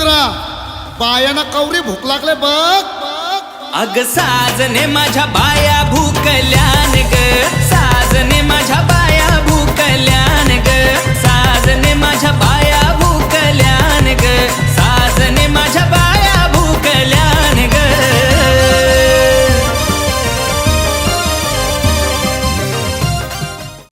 इंद्रा बायाना कवरी भूक लागले बघ. अग साजने माझ्या बाया भूकल्या.